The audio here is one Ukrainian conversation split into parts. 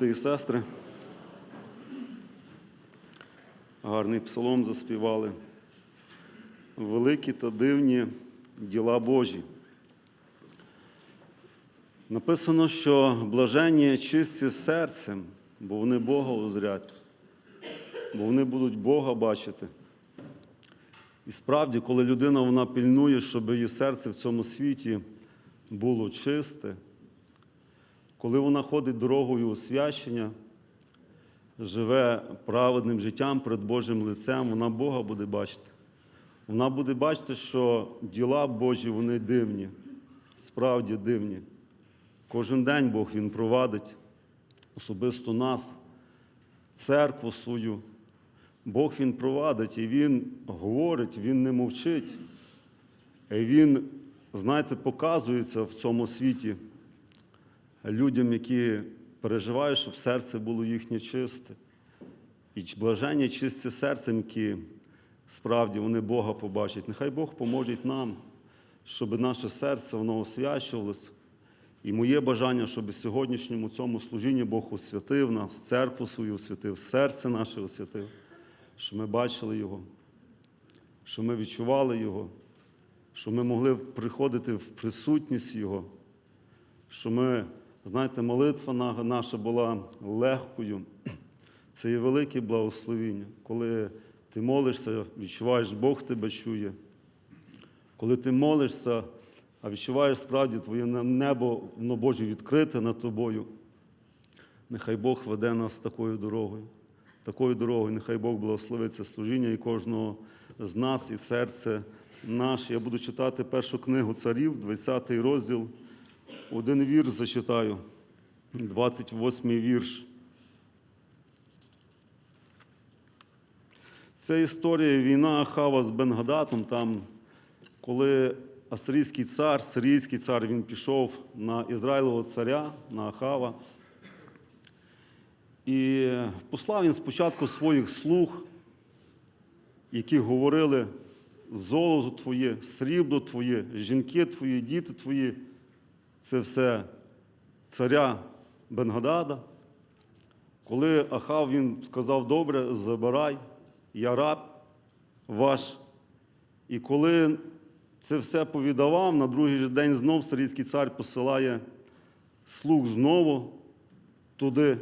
брати і сестри. Гарний псалом заспівали. Великі та дивні діла Божі. Написано, що блаженні чисті серцем, бо вони Бога узрять, бо вони будуть Бога бачити. І справді, коли людина вона пильнує, щоб її серце в цьому світі було чисте, коли вона ходить дорогою освячення, живе праведним життям перед Божим лицем, вона Бога буде бачити. Вона буде бачити, що діла Божі вони дивні, справді дивні. Кожен день Бог Він провадить особисто нас, церкву свою. Бог Він провадить і Він говорить, Він не мовчить. І Він, знаєте, показується в цьому світі людям, які переживають, щоб серце було їхнє чисте. І блаження чисті серцем, які справді вони Бога побачать. Нехай Бог поможе нам, щоб наше серце воно освячувалось. І моє бажання, щоб в сьогоднішньому цьому служінні Бог освятив нас, церкву свою освятив, серце наше освятив, щоб ми бачили Його, щоб ми відчували Його, щоб ми могли приходити в присутність Його, щоб ми, знаєте, молитва наша була легкою. Це є велике благословіння, коли ти молишся, відчуваєш, Бог тебе чує. Коли ти молишся, а відчуваєш справді твоє небо, воно Боже відкрите над тобою. Нехай Бог веде нас такою дорогою, такою дорогою, нехай Бог благословить це служіння і кожного з нас, і серце наше. Я буду читати першу книгу царів, 20 розділ. Один вірш зачитаю, 28 вірш. Це історія війна Ахава з Бенгадатом, там, коли асирійський цар, сирійський цар, він пішов на Ізраїлового царя, на Ахава. І послав він спочатку своїх слуг, які говорили золото твоє, срібло твоє, жінки твої, діти твої це все царя Бенгадада. Коли Ахав він сказав, добре, забирай, я раб ваш. І коли це все повідавав, на другий день знов сирійський цар посилає слуг знову туди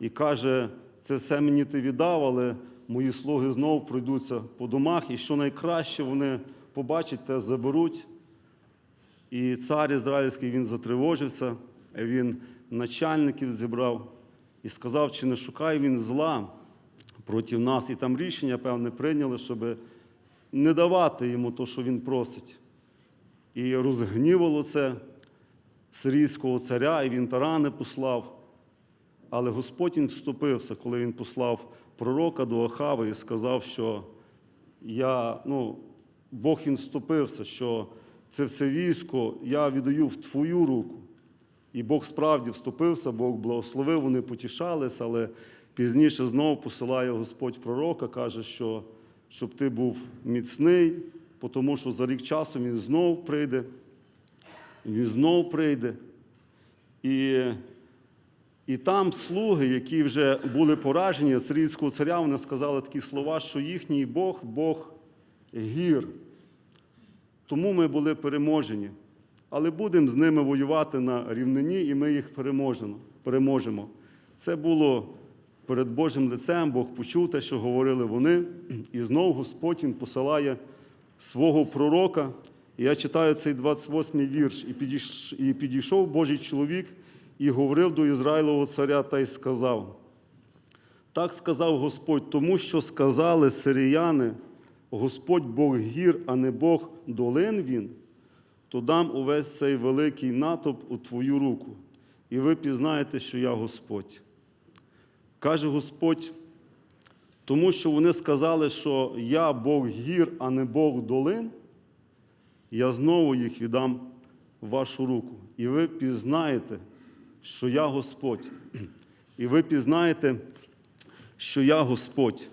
і каже, це все мені ти віддав, але мої слуги знову пройдуться по домах, і що найкраще вони побачать, те заберуть. І цар ізраїльський він затривожився, він начальників зібрав і сказав, чи не шукає він зла проти нас. І там рішення, певне, прийняли, щоб не давати йому то, що він просить. І розгнівало це сирійського царя, і він тарани послав. Але Господь він вступився, коли він послав пророка до Ахави і сказав, що я, ну, Бог він вступився, що це все військо я віддаю в твою руку. І Бог справді вступився, Бог благословив, вони потішались, але пізніше знову посилає Господь пророка, каже, що щоб ти був міцний, тому що за рік часу він знов прийде, він знов прийде. І і там слуги, які вже були поражені сирійського царя, вони сказали такі слова, що їхній Бог Бог гір. Тому ми були переможені. Але будемо з ними воювати на рівнині, і ми їх переможемо. Це було перед Божим лицем, Бог почув те, що говорили вони, і знову Господь Він посилає свого пророка. Я читаю цей 28-й вірш. І підійшов Божий чоловік і говорив до Ізраїлового царя та й сказав: так сказав Господь, тому що сказали сиріяни, Господь Бог гір, а не Бог долин він, то дам увесь цей великий натовп у твою руку, і ви пізнаєте, що я Господь. Каже Господь, тому що вони сказали, що я Бог гір, а не Бог долин, я знову їх віддам в вашу руку. І ви пізнаєте, що я Господь. І ви пізнаєте, що я Господь.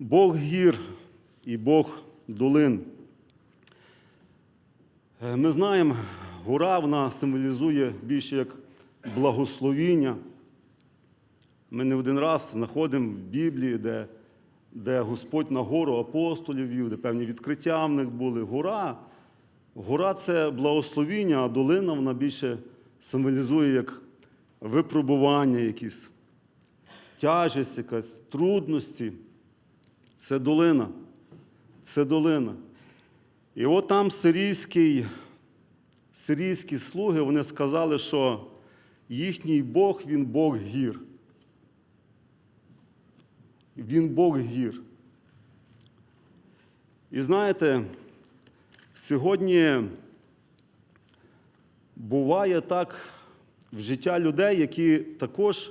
Бог гір і Бог долин. Ми знаємо, гора вона символізує більше як благословіння. Ми не один раз знаходимо в Біблії, де, де Господь на гору апостолів вів, де певні відкриття в них були. Гора. Гора це благословіння, а долина вона більше символізує як випробування якісь, тяжесть якась, трудності. Це долина. Це долина. І от там сирійський, сирійські слуги вони сказали, що їхній Бог, він Бог гір. Він Бог гір. І знаєте, сьогодні буває так в життя людей, які також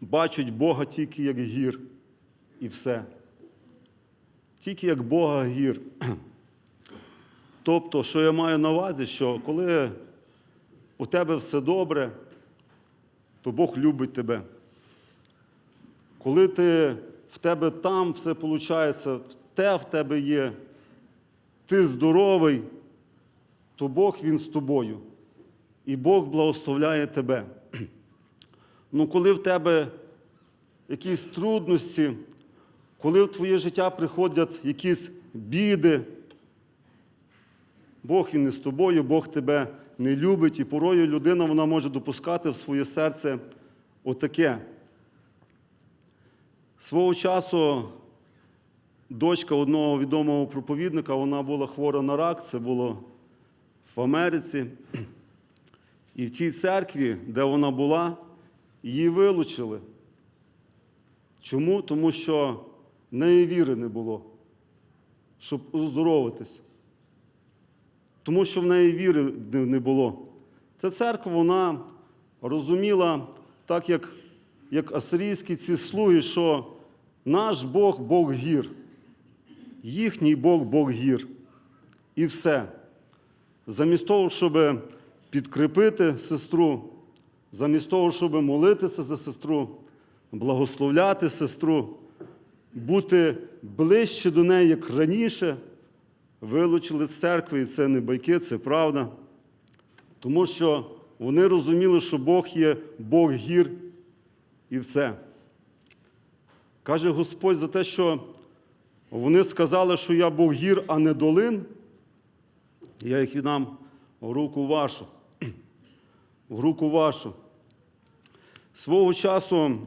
бачать Бога тільки як гір і все. Тільки як Бога гір. Тобто, що я маю на увазі, що коли у тебе все добре, то Бог любить тебе. Коли ти в тебе там все виходить, те в тебе є, ти здоровий, то Бог Він з тобою. І Бог благословляє тебе. Ну, коли в тебе якісь трудності, коли в твоє життя приходять якісь біди, Бог він не з тобою, Бог тебе не любить, і порою людина вона може допускати в своє серце отаке. Свого часу дочка одного відомого проповідника, вона була хвора на рак, це було в Америці. І в тій церкві, де вона була, її вилучили. Чому? Тому що неї віри не було, щоб оздоровитись. Тому що в неї віри не було. Ця церква, вона розуміла, так як, як асирійські ці слуги, що наш Бог Бог гір, їхній Бог Бог гір. І все. Замість того, щоб підкріпити сестру, замість того, щоб молитися за сестру, благословляти сестру, бути ближче до неї, як раніше, вилучили з церкви, і це не байки, це правда. Тому що вони розуміли, що Бог є Бог гір і все. Каже Господь за те, що вони сказали, що я Бог гір, а не долин. Я їх віддам в руку вашу. В руку вашу. Свого часу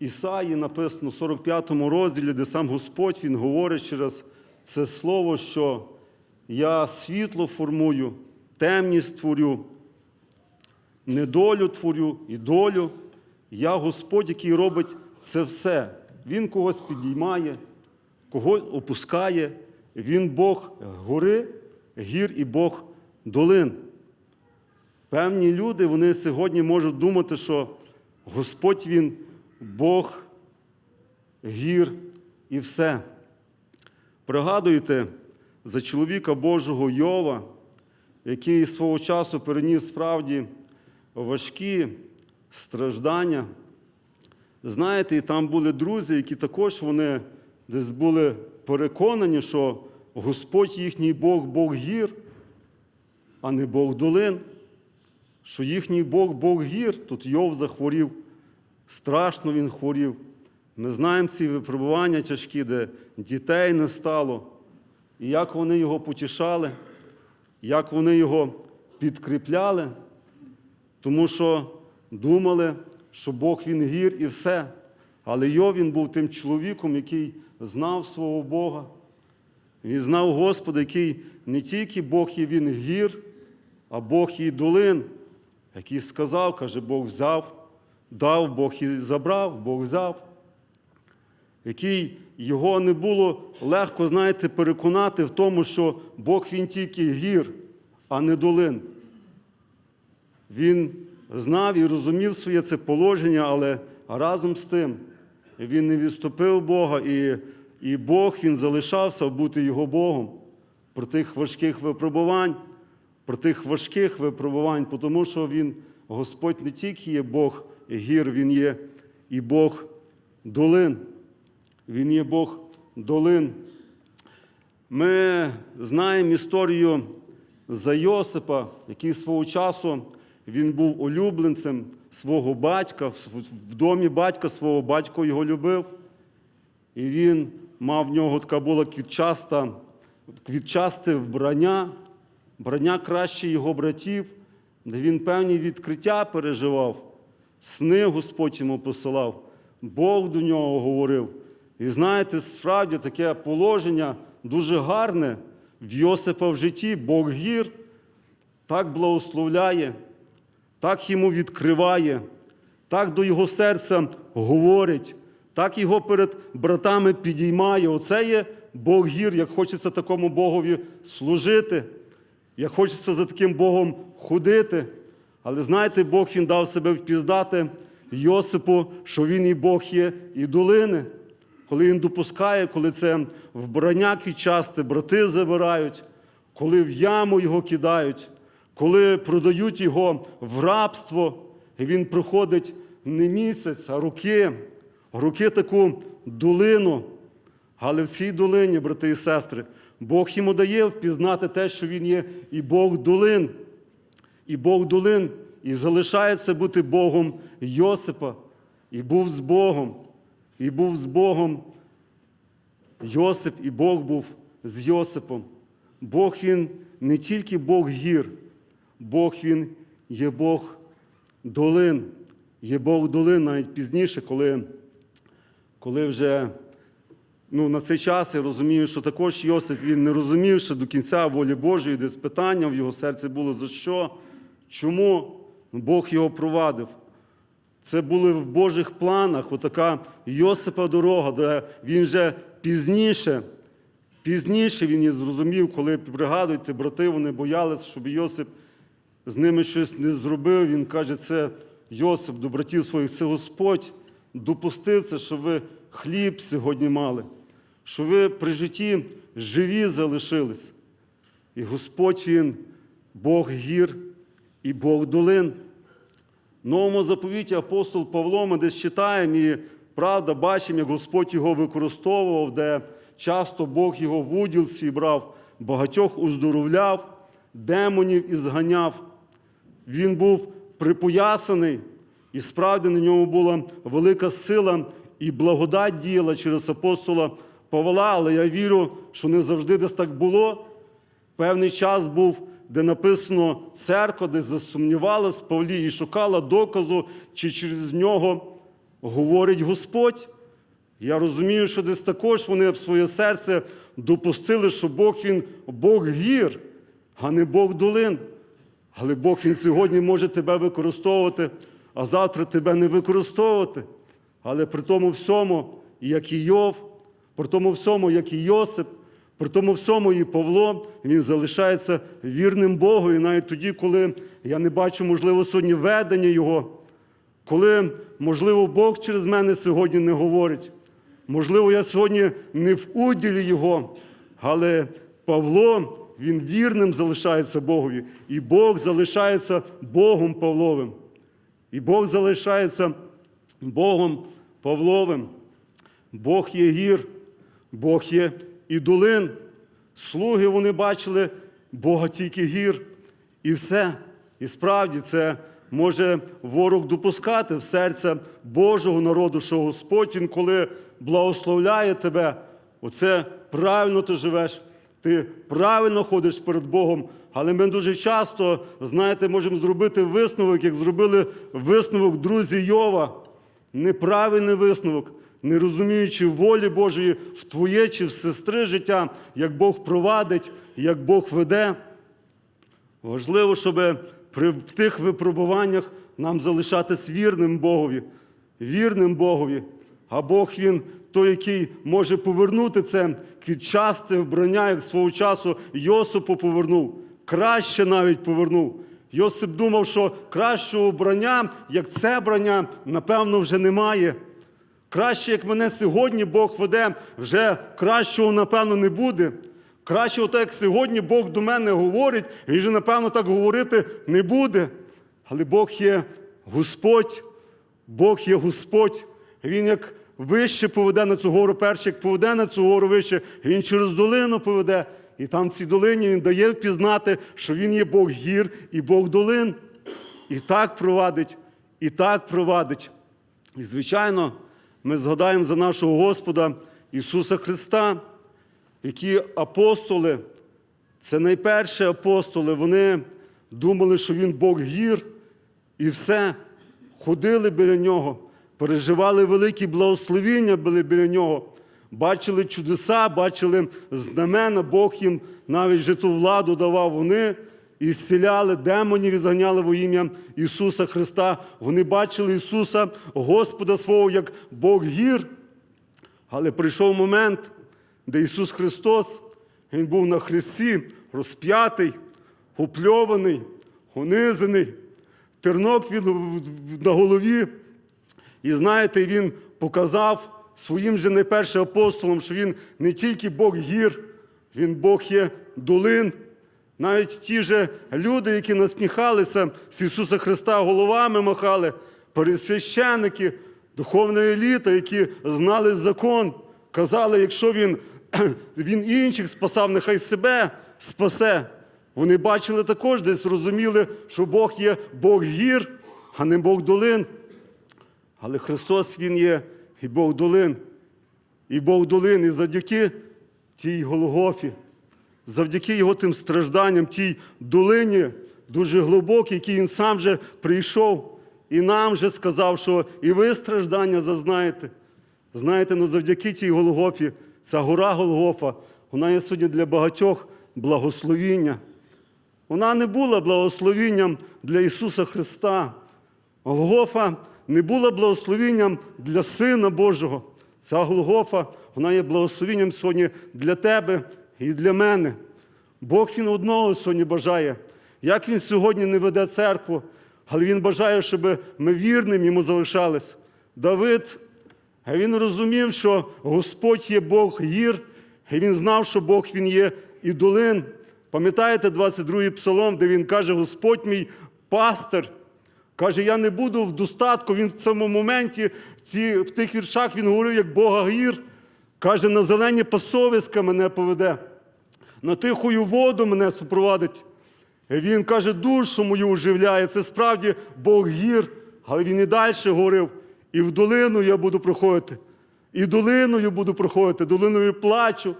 Ісаї написано в 45 розділі, де сам Господь Він говорить через це слово, що я світло формую, темність створю, недолю творю і долю. Я Господь, який робить це все. Він когось підіймає, когось опускає. Він Бог гори, гір і Бог долин. Певні люди вони сьогодні можуть думати, що Господь Він Бог гір і все. Пригадуєте за чоловіка Божого Йова, який свого часу переніс справді важкі страждання. Знаєте, і там були друзі, які також вони десь були переконані, що Господь їхній Бог Бог гір, а не Бог долин, що їхній Бог Бог гір. Тут Йов захворів, страшно він хворів. Ми знаємо ці випробування тяжкі, де дітей не стало, і як вони його потішали, як вони його підкріпляли, тому що думали, що Бог він гір і все. Але Йов він був тим чоловіком, який знав свого Бога. Він знав Господа, який не тільки Бог є він гір, а Бог і долин, який сказав, каже, Бог взяв, дав, Бог і забрав, Бог взяв який його не було легко, знаєте, переконати в тому, що Бог він тільки гір, а не долин. Він знав і розумів своє це положення, але разом з тим він не відступив Бога, і і Бог він залишався бути його Богом про тих важких випробувань, про тих важких випробувань, тому що він, Господь не тільки є Бог гір, Він є і Бог долин. Він є Бог долин. Ми знаємо історію за Йосипа, який свого часу Він був улюбленцем свого батька, в домі батька свого батько його любив. І він мав в нього така була квітчаста, квітчасте вбрання, вбрання краще його братів, де він певні відкриття переживав. Сни Господь йому посилав, Бог до нього говорив. І знаєте, справді таке положення дуже гарне в Йосипа в житті. Бог гір так благословляє, так йому відкриває, так до його серця говорить, так його перед братами підіймає. Оце є Бог гір, як хочеться такому Богові служити, як хочеться за таким Богом ходити. Але знаєте, Бог він дав себе впізнати Йосипу, що він і Бог є, і долини. Коли він допускає, коли це вбрання квітчасте, брати забирають, коли в яму його кидають, коли продають його в рабство, і він проходить не місяць, а роки, роки таку долину. Але в цій долині, брати і сестри, Бог йому дає впізнати те, що він є і Бог долин, і Бог долин, і залишається бути Богом Йосипа, і був з Богом, і був з Богом. Йосип, і Бог був з Йосипом. Бог він не тільки Бог гір, Бог він є Бог долин, є Бог долин навіть пізніше, коли, коли вже ну, на цей час я розумію, що також Йосип він не розумів ще до кінця волі Божої, десь питання в його серці було за що, чому Бог його провадив. Це були в Божих планах, отака Йосипа дорога, де він вже пізніше, пізніше він і зрозумів, коли пригадуєте, брати, вони боялися, щоб Йосип з ними щось не зробив. Він каже, це Йосип до братів своїх, це Господь допустив це, щоб ви хліб сьогодні мали, що ви при житті живі залишились. І Господь Він Бог гір і Бог долин. В новому заповіті апостол Павло ми десь читаємо і правда бачимо, як Господь його використовував, де часто Бог його в уділ свій брав, багатьох уздоровляв, демонів і зганяв. Він був припоясаний, і справді на ньому була велика сила і благодать діяла через апостола Павла, але я вірю, що не завжди десь так було. Певний час був, де написано церква, де засумнівалась в Павлі і шукала доказу, чи через нього говорить Господь. Я розумію, що десь також вони в своє серце допустили, що Бог він Бог гір, а не Бог долин. Але Бог він сьогодні може тебе використовувати, а завтра тебе не використовувати. Але при тому всьому, як і Йов, при тому всьому, як і Йосип, при тому всьому і Павло, він залишається вірним Богу. І навіть тоді, коли я не бачу, можливо, сьогодні ведення Його, коли, можливо, Бог через мене сьогодні не говорить, можливо, я сьогодні не в уділі Його, але Павло, він вірним залишається Богові, і Бог залишається Богом Павловим. І Бог залишається Богом Павловим. Бог є гір, Бог є і долин. Слуги вони бачили Бога тільки гір. І все. І справді це може ворог допускати в серце Божого народу, що Господь Він, коли благословляє тебе, оце правильно ти живеш, ти правильно ходиш перед Богом. Але ми дуже часто, знаєте, можемо зробити висновок, як зробили висновок друзі Йова. Неправильний висновок, не розуміючи волі Божої в твоє чи в сестри життя, як Бог провадить, як Бог веде. Важливо, щоб при в тих випробуваннях нам залишатись вірним Богові, вірним Богові. А Бог Він той, який може повернути це квітчасте вбрання, як свого часу Йосипу повернув, краще навіть повернув. Йосип думав, що кращого вбрання, як це брання, напевно, вже немає. Краще, як мене сьогодні Бог веде, вже кращого, напевно, не буде. Краще, отак, як сьогодні Бог до мене говорить, він же, напевно, так говорити не буде. Але Бог є Господь, Бог є Господь. Він як вище поведе на цю гору, перше, як поведе на цю гору вище, він через долину поведе. І там в цій долині він дає впізнати, що він є Бог гір і Бог долин. і так провадить, і так провадить. І, звичайно, ми згадаємо за нашого Господа Ісуса Христа, які апостоли, це найперші апостоли, вони думали, що Він Бог гір, і все, ходили біля нього, переживали великі благословіння були біля нього, бачили чудеса, бачили знамена, Бог їм навіть житу владу давав. Вони і зціляли демонів і зганяли во ім'я Ісуса Христа. Вони бачили Ісуса, Господа свого, як Бог гір. Але прийшов момент, де Ісус Христос, Він був на хресті, розп'ятий, опльований, унизаний, тернок на голові. І знаєте, він показав своїм же найпершим апостолам, що він не тільки Бог гір, він Бог є долин. Навіть ті же люди, які насміхалися з Ісуса Христа, головами махали, пересвященники, духовна еліта, які знали закон, казали, якщо він, він інших спасав, нехай себе спасе. Вони бачили також, десь розуміли, що Бог є Бог гір, а не Бог долин. Але Христос Він є і Бог долин, і Бог долин, і завдяки тій Голгофі, завдяки Його тим стражданням, тій долині дуже глибокій, який Він сам же прийшов і нам же сказав, що і ви страждання зазнаєте. Знаєте, ну завдяки тій Голгофі, ця гора Голгофа, вона є сьогодні для багатьох благословіння. Вона не була благословінням для Ісуса Христа. Голгофа не була благословінням для Сина Божого. Ця Голгофа, вона є благословінням сьогодні для тебе і для мене. Бог Він одного сьогодні бажає. Як Він сьогодні не веде церкву, але Він бажає, щоб ми вірним йому залишались. Давид, він розумів, що Господь є Бог гір, і він знав, що Бог Він є і долин. Пам'ятаєте 22-й псалом, де він каже: Господь мій пастир. Каже, я не буду в достатку. Він в цьому моменті, в тих віршах, він говорив, як Бога гір. Каже, на зелені пасовиська мене поведе, на тихою воду мене супровадить. Він каже, душу мою оживляє. Це справді Бог гір. Але він і далі говорив: і в долину я буду проходити, і долиною буду проходити, долиною плачу,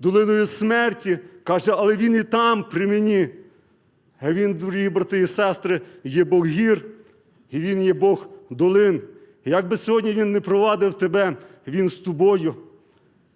долиною смерті. Каже, але він і там при мені. А він, дорогі брати і сестри, є Бог гір, і Він є Бог долин. Як би сьогодні Він не провадив тебе, Він з тобою.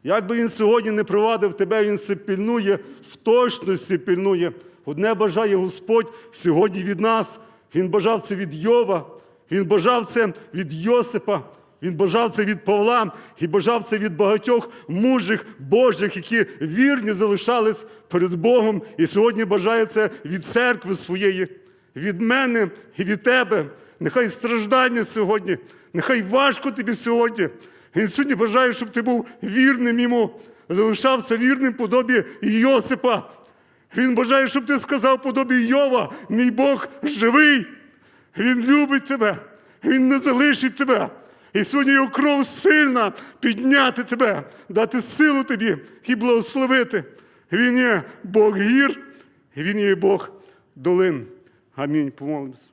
Як би він сьогодні не провадив тебе, він це пильнує, в точності пильнує. Одне бажає Господь сьогодні від нас. Він бажав це від Йова, він бажав це від Йосипа, він бажав це від Павла і бажав це від багатьох мужих Божих, які вірні залишались перед Богом. І сьогодні бажає це від церкви своєї, від мене і від тебе. Нехай страждання сьогодні, нехай важко тобі сьогодні. Він сьогодні бажає, щоб ти був вірним йому, залишався вірним подобі Йосипа. Він бажає, щоб ти сказав подобі Йова, мій Бог живий. Він любить тебе, Він не залишить тебе. І сьогодні його кров сильна підняти тебе, дати силу тобі і благословити. Він є Бог гір, і Він є Бог долин. Амінь. Помолимось.